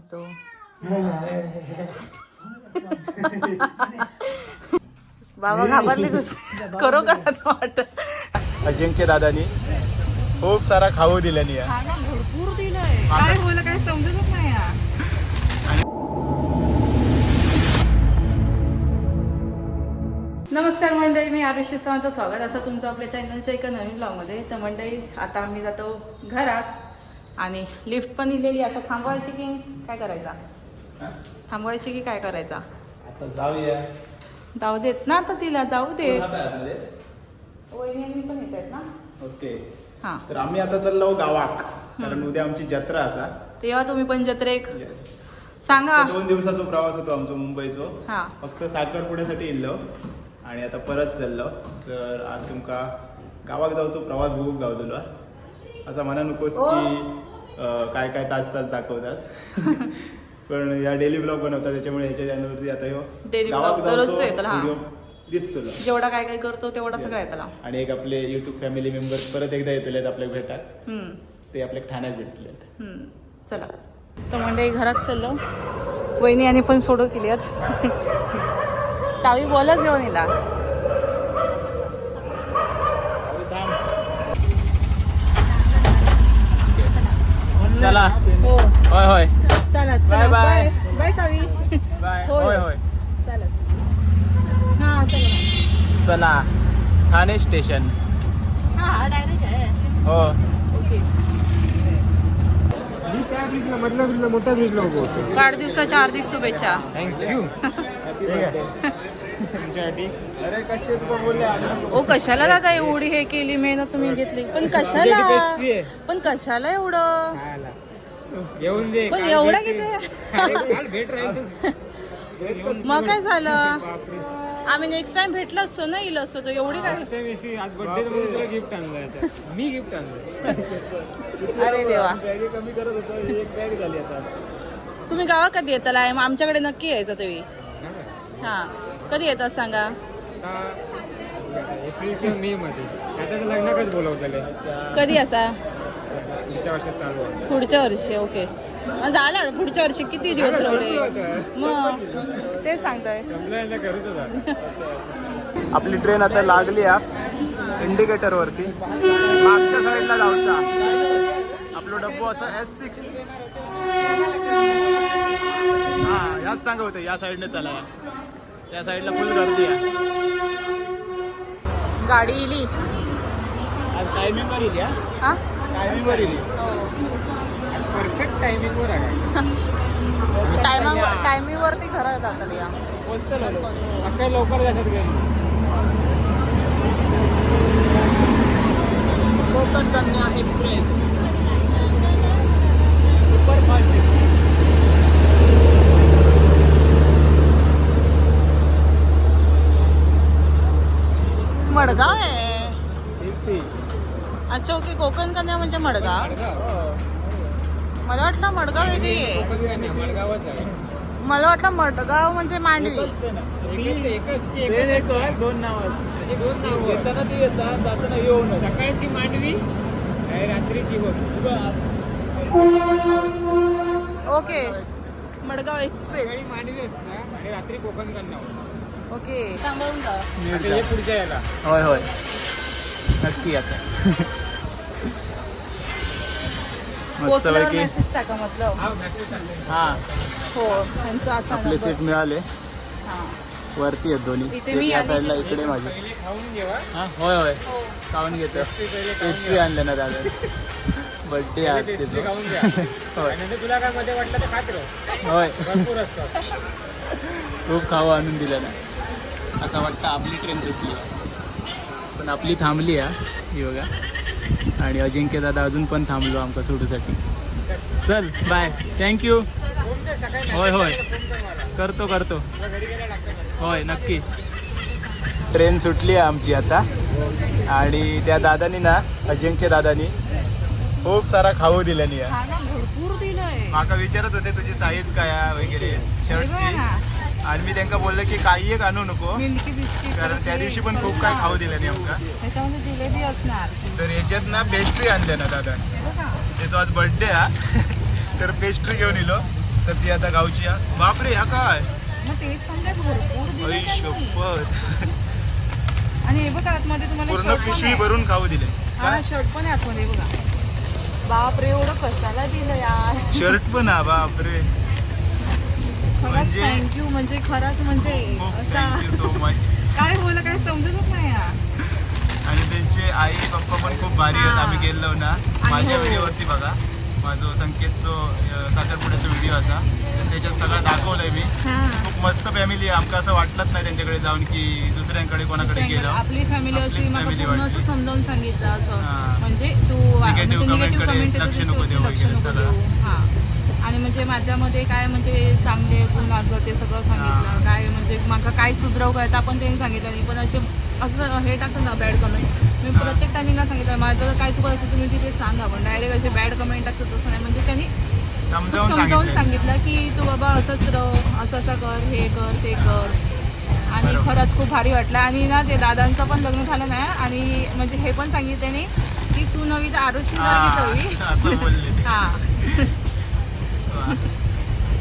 So बाबा घाबरले करो का वाटत? अजिंक्य दादानी खूप सारा खाऊ दिल्यानी. हा ना भरपूर दिलंय. काय बोला काय समजतच नाही नमस्कार मंडळी मी आरुष्य सावंत. स्वागत असं तुमचं आपल्या चॅनलच्या एका नवीन ब्लॉगमध्ये तर मंडळी आता आम्ही जातो घरात. आणि लिफ्ट पण दिलेली. आता थांबवायची की काय करायचा? थांबवायची की काय करायचा? जाऊया. जाऊ देत ना आता तिला जाऊ देत? वहिनी पण येत आहेत ना? ओके. हा. तर आम्ही आता चाललो गावाक कारण उद्या आमची जत्रा असा. तेव्हा तुम्ही पण जत्रेक. येस सांगा. दोन दिवसाचा प्रवास होतो आमचा मुंबईचो. हा. फक्त साखरपुड्यासाठी येल्लो आणि आता परत चाललो. तर आज तुमका गावाक जाऊचो प्रवास बघूक गावलेलो. असा म्हणा नकोस. की काय काय तास तास दाखवतास. पण या डेली ब्लॉग बनवतात त्याच्यामुळे ह्याच्या चॅनलवरती आता ह्यो Daily दररोजचा हा. दिसतो जेवढा काय काय करतो तेवढा सगळं येतला आणि एक आपले युट्यूब फॅमिली मेंबर परत एकदा येतले आपल्या हम्म. ते आपल्या ठाण्यात भेटले हम्म. चला. तर मंडळी घरात चाललो. वहिनी आणि पण सोडू केली आहेत. चावी बोलच घेऊन येला चला. हो होय होय. चला Bye, bye. Bye. Bye. Savi. Bye. होय. होय होय. चालत हा चला. चला. ठाणे स्टेशन. हा हा डायरेक्ट आहे. हो. ओके. वाढदिवसाच्या हार्दिक शुभेच्छा. थँक्यू ओ कशाला दादा एवढी हे केली मेहनत तुम्ही घेतली? पण कशाला? पण कशाला एवढं? येऊन दे पण एवढा. किती? मग काय झालं? आम्ही नेक्स्ट टाइम भेटलो असतो ना येईल असतो तो. एवढी काय? आज बर्थडे गिफ्ट आणलं. मी गिफ्ट आणलं अरे देवा. कमी करत होतो एक बॅग झाली आता. तुम्ही गावा कधी येताला? मग आमच्याकडे नक्की यायचं तुम्ही का? हा. कधी येतात सांगा? एप्रिल किंवा मे मध्ये आता तर लग्नाकच बोलवतले कधी असा? पुढच्या वर्षात चालू आहे पुढच्या वर्षी ओके. मग झालं पुढच्या वर्षी किती दिवस राहिले. मग तेच सांगतोय. आपली ट्रेन आता लागली हा इंडिकेटर वरती. मागच्या साईडला जाऊचा. आपलं डब्बू असं एस सिक्स हा याच सांगा होतं या साईडने चला. या. या साईडला फुल गर्दी आहे. गाडी इली. आज टायमिंगवर या हा? टायमिंगवर येईल हो. परफेक्ट टायमिंगवर आहे. टायमिंग टायमिंग वरती घरात जातात या. सकाळी लवकर जातात घरी. कोकण कन्या एक्सप्रेस. मडगाव आहे? अच्छा ओके कोकण कन्या म्हणजे मडगाव? मडगाव मला वाटलं मडगाव वेगळी आहे. कोकण कन्या मडगावच आहे. मला वाटलं मडगाव म्हणजे मांडवी. एकच ट्रेन एक आहे. दोन नाव असतात म्हणजे दोन नाव येताना ती येतात जाताना येऊन सकाळची मांडवी आणि रात्रीची बघ ओके. मडगाव एक्सप्रेस. सकाळी मांडवी असतं आणि रात्री कोकण कन्या ओके सांभाळून जा. आता हे पुढच्या याला. होय होय. नक्की आता. मस्त पोचल्यावर पैकी. मेसेज टाका मतलब. हा मेसेज टाकले हा. हो त्यांचा असा आपले सीट मिळाले. हा. वरती आहेत दोन्ही. इथे एक मी या आणि साईडला इकडे माझे पहिले खाऊन घेवा. हा होय होय. हो. खाऊन घेतो. पेस्ट्री पहिले खाऊन पेस्ट्री घ्या. आणलं ना दादा. बर्थडे पहिले आहे पेस्ट्री. खाऊन घ्या. होय. आणि नंतर तुला काय मध्ये वाटलं तर खात राह. होय. भरपूर असतात. खूप खाऊ आणून दिलं ना. असं वाटतं आपली ट्रेन सुटली. आहे पण आपली थांबली आहे ही बघा. आणि अजिंक्य दादा अजून पण थांबलो आमका सोडूसाठी चल बाय थँक्यू होय, होय. करतो करतो. होय नक्की. ट्रेन सुटली आहे आमची आता. आणि त्या दादानी ना अजिंक्य दादानी खूप सारा खाऊ दिल्यानी हा माका विचारत होते तुझी साईज काय वगैरे. शर्टची आणि मी त्यांना बोललो की काही एक आणू नको. मिल्की बिस्किट कारण त्या दिवशी पण खूप काय खाऊ दिल्यानी आमका. त्याच्यामध्ये जिलेबी असणार. तर याच्यात ना पेस्ट्री आणल्या ना दादा. बघा त्याचा आज बर्थडे हा. तर पेस्ट्री घेऊन इलो. तर ती आता गावची आहे. बापरे हा काय? दिलं आणि हे बघा आतमध्ये तुम्हाला पूर्ण पिशवी. भरून खाऊ दिले. हा शर्ट पण आहे आतमध्ये बघा. बापरे एवढं कशाला दिलं यार? शर्ट पण हा बापरे. खरंच म्हणजे- थँक्यू म्हणजे खरंच म्हणजे असा थँक्यू सो मच काय बोला काय समजतच नाही यार. आणि त्यांचे आई पप्पा पण खूप भारी आहेत. हा. आम्ही गेलो ना. माझ्या हो. व्हिडिओवरती बघा. माझं संकेतचो अं, साखरपुड्याचा व्हिडिओ असा. तर त्याच्यात सगळं दाखवलंय मी. हा. खूप मस्त फॅमिली आहे. आमका असं वाटलंच नाही त्यांच्याकडे जाऊन की दुसऱ्यांकडे कोणाकडे गेलो. आपली फॅमिली अशी आपलीच मला family पूर्ण वाटली. असं समजावून सांगितलं असं. हा. म्हणजे तू म्हणजे Negative comment निगेटिव्हकडे कमेंट लक्ष नको देऊ वगैरे सगळं. हा. आणि म्हणजे माझ्यामध्ये काय म्हणजे चांगले गुण असं ते सगळं सांगितलं. काय म्हणजे माका काय सुधराव करता पण त्यांनी सांगितलं नाही पण असे असं हे टाकतं ना बॅड कमेंट मी. प्रत्येक टायमिंगला सांगितलं माझं काय चुकत असेल तुम्ही तिथे सांगा पण डायरेक्ट असे बॅड कमेंट टाकतं तसं नाही म्हणजे त्यांनी समजावून सांगितलं की तू बाबा असंच रह असं असं कर हे कर ते कर आणि. खरंच खूप भारी वाटलं आणि ना ते दादांचं पण लग्न झालं नाही आणि म्हणजे हे पण सांगितलं नाही की सुनवी तर आरुषी हा. हा.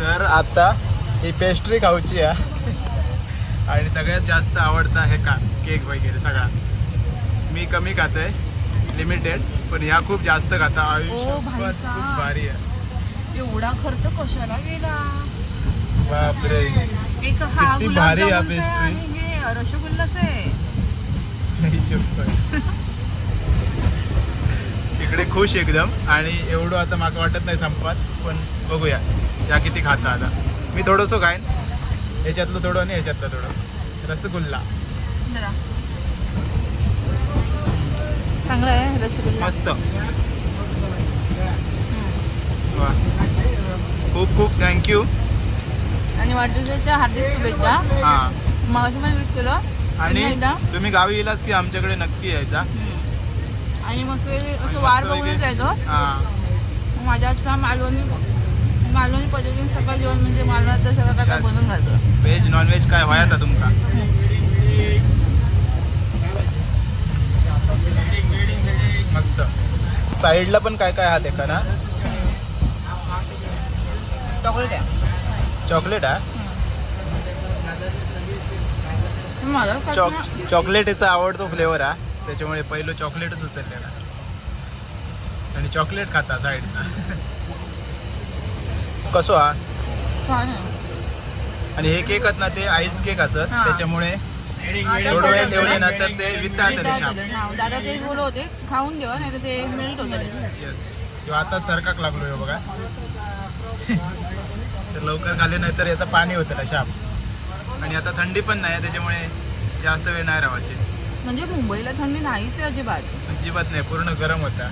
तर आता ही पेस्ट्री खाऊची आहे. आणि सगळ्यात जास्त आवडता हे का? केक वगैरे सगळा. मी कमी खातोय लिमिटेड पण ह्या खूप जास्त खाता. आयुष्य. खूप भारी आहे. एवढा खर्च कशाला गेला? बापरे. किती भारी आहे आहे हे रसगुल्लाच आहे. इकडे खुश एकदम. आणि एवढं आता माका वाटत नाही संपात पण बघूया. या किती खाता आता. मी थोडंसं खाईन. ह्याच्यातलं थोडं आणि ह्याच्यातलं थोडं. रसगुल्ला. जरा. चांगला आहे रसगुल्ला. मस्त. वा. खूप खूप थँक्यू आणि वाढदिवसाच्या हार्दिक शुभेच्छा. हां. मग पण केलं आणि तुम्ही गावी येलाच की आमच्याकडे नक्की यायचा. आणि मग ते असं वार बघूनच जायचो माझ्या हातचा मालवणी मालवणी पद्धतीने सगळं जेवण म्हणजे मालवणात सगळं काय. बनवून घालतो. व्हेज नॉन व्हेज काय? व्हाया आता तुमका? मस्त. साईडला पण काय काय आहात एका ना चॉकलेट आहे. चॉकलेट आहे माझं चॉक चॉकलेट याचा आवडतो फ्लेवर हा. त्याच्यामुळे पहिलं चॉकलेटच उचललेला. आणि चॉकलेट खाता साईडचा. कसो हा? आणि हे केक आहेत ना ते आईस केक असत. त्याच्यामुळे थोडं वेळ ठेवले ना तर ते वितळतात ते दादा बोलत होते खाऊन घ्या नाही तर ते मेल्ट होतं ते. येस किंवा आता सरकाक लागलो बघा. तर लवकर खाल्ले नाही तर याचं पाणी होतं ना शाप आणि आता थंडी पण नाही आहे, त्याच्यामुळे जास्त वेळ नाही राहायची. म्हणजे मुंबईला थंडी नाहीच आहे अजिबात. अजिबात नाही पूर्ण गरम होता.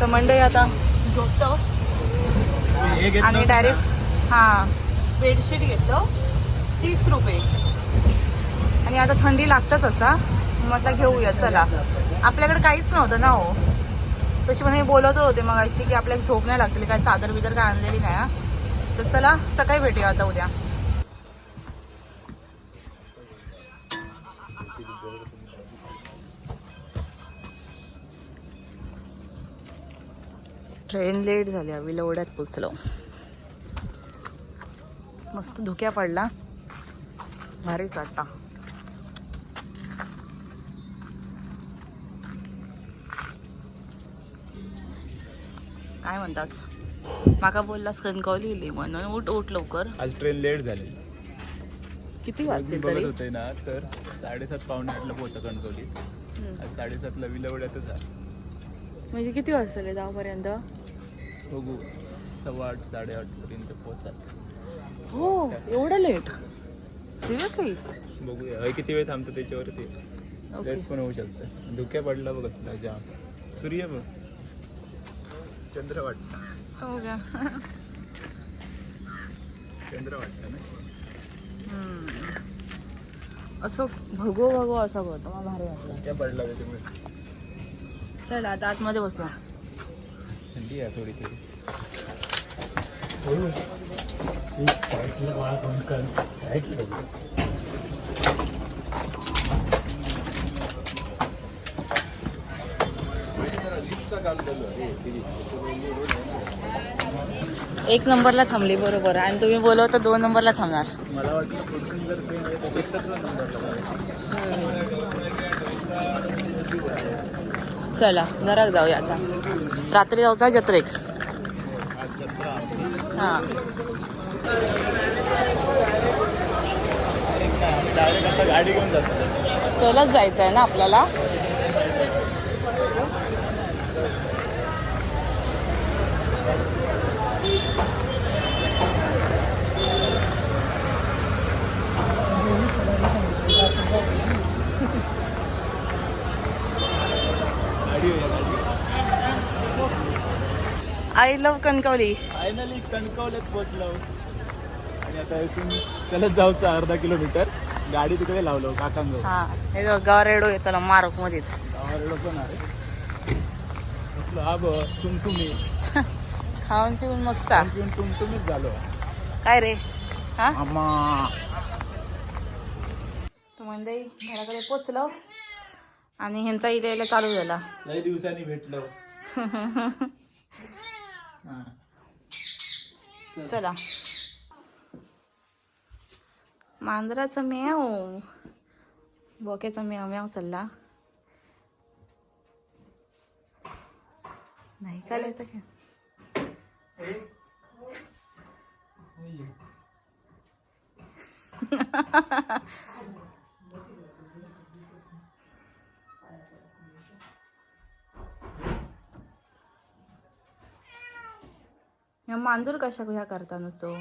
तर मंडई आता झोपतो. हे घेतलं आणि होतं डायरेक्ट हा बेडशीट घेतलं. तीस रुपये. आणि आता थंडी लागतच असा म्हटलं घेऊया चला. आपल्याकडे काहीच नव्हतं ना हो. तशी पण हे बोलत होते मग अशी की आपल्याला झोप नाही लागतील काय चादर बिदर काय आणलेली नाही हा. तर चला सकाळी भेटूया आता उद्या. ट्रेन लेट झाली आम्ही लवड्यात पोचलो मस्त धुक्या पडला. भारीच वाटता. काय म्हणतास? माका बोललास कणकवली म्हणून. उठ उठ लवकर. आज ट्रेन लेट झाली. किती बघत तरी? होते ना तर साडेसात पावणे आठला पोहोचा कणकवली. आज साडेसातला विलवड्यातच आहे. म्हणजे किती वाजले दहापर्यंत? बघू. सव्वा आठ साडेआठ पर्यंत पोहोचाल. हो एवढं लेट सिरियसली बघूया. किती वेळ थांबतो त्याच्यावरती? लेट पण होऊ शकतं. धुक्या पडला बघ असला जाम. सूर्य बघ. चंद्र वाटतं. हो का? चंद्र वाटतं ना. असं भगो भगो असं होतं भारी वाटलं धुक्या पडला त्याच्यामुळे. चल आता आतमध्ये बसूया. थंडी आहे थोडी थोडी एक नंबरला थांबली बरोबर. आणि तुम्ही बोलव तर दोन नंबरला थांबणार. मला वाटलं ट्रेन नंबरला चला नरक जाऊया आता. रात्री जाऊचा जत्रेक. हां. चलत जायचं आहे ना आपल्याला गाडी आय लव कणकवली फायनली कणकवल्यात पोचलो आणि आता इथून चलत जाऊचं अर्धा किलोमीटर. गाडी तिकडे लावलो काकांग हा हे जो गावरेडो येतो ना मारुक मध्येच गावाला पण आहे. बसलो हा ब सुमसुमी. खाऊन पिऊन मस्त. पिऊन टुमटुमीच झालो. काय रे? हा? आम्हा तू मंडई घराकडे पोचलो. आणि ह्यांचा इलेला चालू झाला. लई दिवसांनी भेटलो. चल. मांजराचा म्याव बोक्याचा म्याव म्याव चालला. नाही चालायचं का या मांजूर कशा ह्या करता नसतो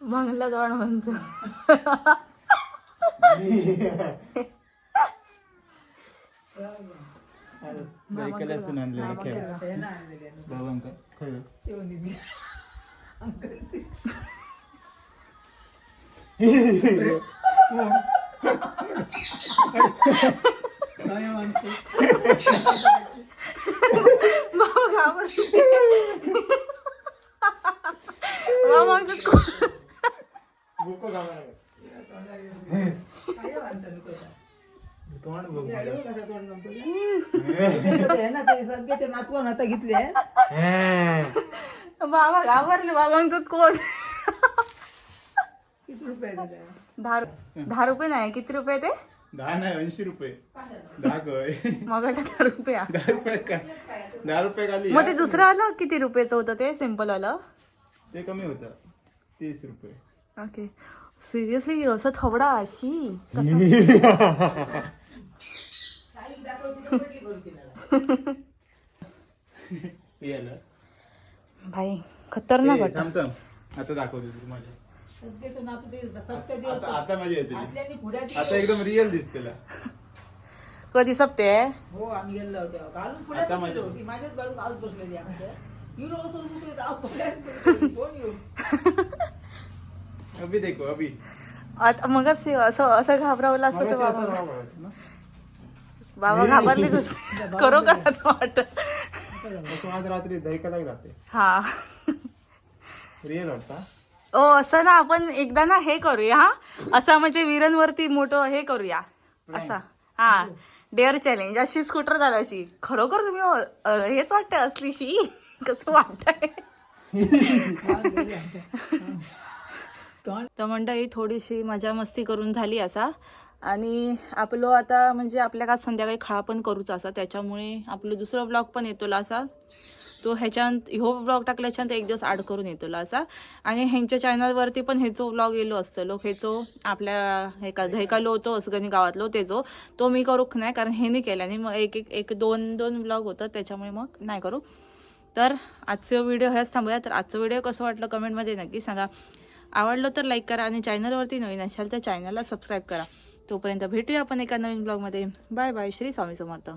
बंगला दोन म्हणतो बायका लसूण आणलेलं खेळ. खरं बाबा घाबरले बाबा मागतात को- भूको गावा तोंड बघ आता घेतले. बाबा घाबरले बाबा मागतात कोण? किती रुपये? दहा रु- दहा रुपये नाही किती रुपये ते? दहा नाही ऐंशी रुपये. दहा गय मग दहा रुपये. दहा रुपये का? दहा रुपये खाली मग ते दुसरं आलं किती रुपयाचं होतं ते? सिंपल आलं. ते कमी होतं. तीस रुपये. ओके सिरियसली असं थोडा अशी? भाई खतरनाक वाटत. आता दाखवते तुम्हाला सत्याचं नातू ते सत्य देव आता आता माझी येते आपल्यानी पुढ्याची आता एकदम रिअल दिसतेला कधी सपते? हो आम्ही गेलो होतो. घालून आता पुढ्यात माझ्या- गेलो होती. माझ्याच बाजूक आज बसलेली आमच्या. युरो असं सुटले जाऊ पुढ्यात कोण येऊ अभि देखो अभि. आता मग असं असं घाबरावलं असतं तर मगाशी असं बाबा. वाटतं ना. बाबा घाबरले खरोखर असं वाटत तसं आज रात्री दैकाला जाते. हा. रिअल वाटता ओ असं ना आपण एकदा ना हे करूया हा. असं म्हणजे विरणवरती मोठं हे करूया. असा. हा. डेअर चॅलेंज अशी स्कूटर चालवायची. खरोखर तुम्ही अ, हेच वाटतंय असलीशी? कसं वाटतंय? तर मंडळी थोडीशी मजा मस्ती करून झाली असा. आणि आपलो आता म्हणजे आपल्या का संध्याकाळी खाळा पण करूच असा. त्याच्यामुळे आपलं दुसरं ब्लॉग पण येतोला असा. तो ह्याच्यात ह्यो ब्लॉग टाकल्याच्यानंतर एक दिवस ॲड करून येतोला असा. आणि ह्यांच्या चॅनलवरती पण ह्याचो ब्लॉग येलो असतो लोक हेचो आपल्या हे धैकालो होतो असगणी गावातलो तेचो तो मी करूक नाही कारण हे नाही केल्याने मग एक एक एक दोन दोन ब्लॉग होतं त्याच्यामुळे मग नाही करू. तर आजचा व्हिडिओ ह्याच थांबूया तर आजचं व्हिडिओ कसं वाटलं कमेंटमध्ये नक्की सांगा. आवडलं तर लाईक करा आणि चॅनलवरती नवीन असाल तर चॅनलला सबस्क्राईब करा. तोपर्यंत भेटूया आपण एका नवीन ब्लॉगमध्ये बाय बाय श्री स्वामी समर्थ.